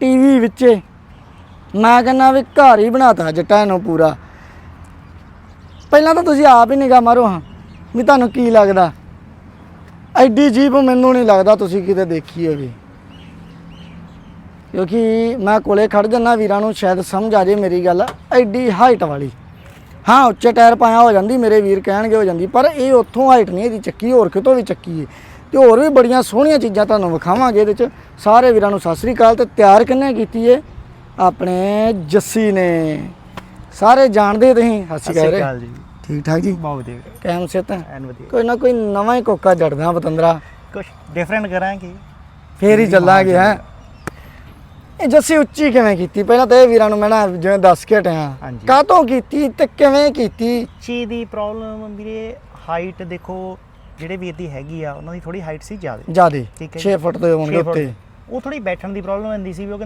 TV ਵਿੱਚੇ। ਮੈਂ ਕਹਿੰਦਾ ਵੀ ਘਰ ਹੀ ਬਣਾਤਾ ਜੱਟਾਂ ਨੂੰ ਪੂਰਾ। ਪਹਿਲਾਂ ਤਾਂ ਤੁਸੀਂ ਆਪ ਹੀ ਨਿਗਾਹ ਮਾਰੋ ਹਾਂ ਵੀ ਤੁਹਾਨੂੰ ਕੀ ਲੱਗਦਾ। ਐਡੀ ਜੀਪ ਮੈਨੂੰ ਨਹੀਂ ਲੱਗਦਾ ਤੁਸੀਂ ਕਿਤੇ ਦੇਖੀ ਹੋਵੇ ਕਿਉਂਕਿ ਮੈਂ ਕੋਲੇ ਖੜ ਜੰਨਾ ਵੀਰਾਂ ਨੂੰ ਸ਼ਾਇਦ ਸਮਝ ਆ ਜੇ ਮੇਰੀ ਗੱਲ, ਐਡੀ ਹਾਈਟ ਵਾਲੀ। ਹਾਂ, ਉੱਚੇ ਟਾਇਰ ਪਾਇਆ ਹੋ ਜਾਂਦੀ, ਮੇਰੇ ਵੀਰ ਕਹਿਣਗੇ ਹੋ ਜਾਂਦੀ, ਪਰ ਇਹ ਉੱਥੋਂ ਹਾਈਟ ਨਹੀਂ, ਇਹਦੀ ਚੱਕੀ ਹੋਰ ਕਿਤੋਂ ਵੀ ਚੱਕੀ ਏ। ਤੇ ਹੋਰ ਵੀ ਬੜੀਆਂ ਸੋਹਣੀਆਂ ਚੀਜ਼ਾਂ ਤੁਹਾਨੂੰ ਵਿਖਾਵਾਂਗੇ ਇਹਦੇ ਚ। ਸਾਰੇ ਵੀਰਾਂ ਨੂੰ ਸਤਿ ਸ੍ਰੀ ਅਕਾਲ ਤੇ ਤਿਆਰ ਕਿੰਨੇ ਕੀਤੀ ਏ? ਆਪਣੇ ਜੱਸੀ ਨੇ। ਸਾਰੇ ਜਾਣਦੇ ਤੁਸੀਂ? ਸਤਿ ਸ੍ਰੀ ਅਕਾਲ ਜੀ। ਠੀਕ ਠਾਕ ਜੀ? ਬਹੁਤ ਵਧੀਆ। ਕੈਮ ਸੇ ਤਾਂ ਐਨ ਵਧੀਆ। ਕੋਈ ਨਾ ਕੋਈ ਨਵਾਂ ਹੀ ਕੋਕਾ ਜੜਦਾ ਪਤੰਦਰਾ ਕੁਝ ਡਿਫਰੈਂਟ ਕਰਾਂਗੇ। ਫੇਰ ਹੀ ਚੱਲਾਂਗੇ ਹੈ। ਇਹ ਜੱਸੀ ਉੱਚੀ ਕਿਵੇਂ ਕੀਤੀ? ਪਹਿਲਾਂ ਤਾਂ ਇਹ ਵੀਰਾਂ ਨੂੰ ਮੈਂ ਨਾ ਜਿਵੇਂ ਦੱਸ ਕੇ ਹਟਿਆ। ਹਾਂਜੀ। ਕਾਹਤੋਂ ਕੀਤੀ ਤੇ ਕਿਵੇਂ ਕੀਤੀ? ਚੀ ਦੀ ਪ੍ਰੋਬਲਮ ਵੀਰੇ ਹਾਈਟ ਦੇਖੋ ਜਿਹੜੇ ਵੀਰ ਦੀ ਹੈਗੀ ਆ ਉਹਨਾਂ ਦੀ ਥੋੜੀ ਹਾਈਟ ਸੀ ਜ਼ਿਆਦਾ। ਜਿਆਦੇ। ਠੀਕ ਹੈ 6 ਫੁੱਟ ਦੇ ਹੋਣਗੇ ਛੇ ਫੁੱਟ। ਉੱਤੇ ਉਹ ਥੋੜੀ ਬੈਠਣ ਦੀ ਪ੍ਰੋਬਲਮ ਹੁੰਦੀ ਸੀ ਵੀ ਉਹ ਕਹਿੰਦੇ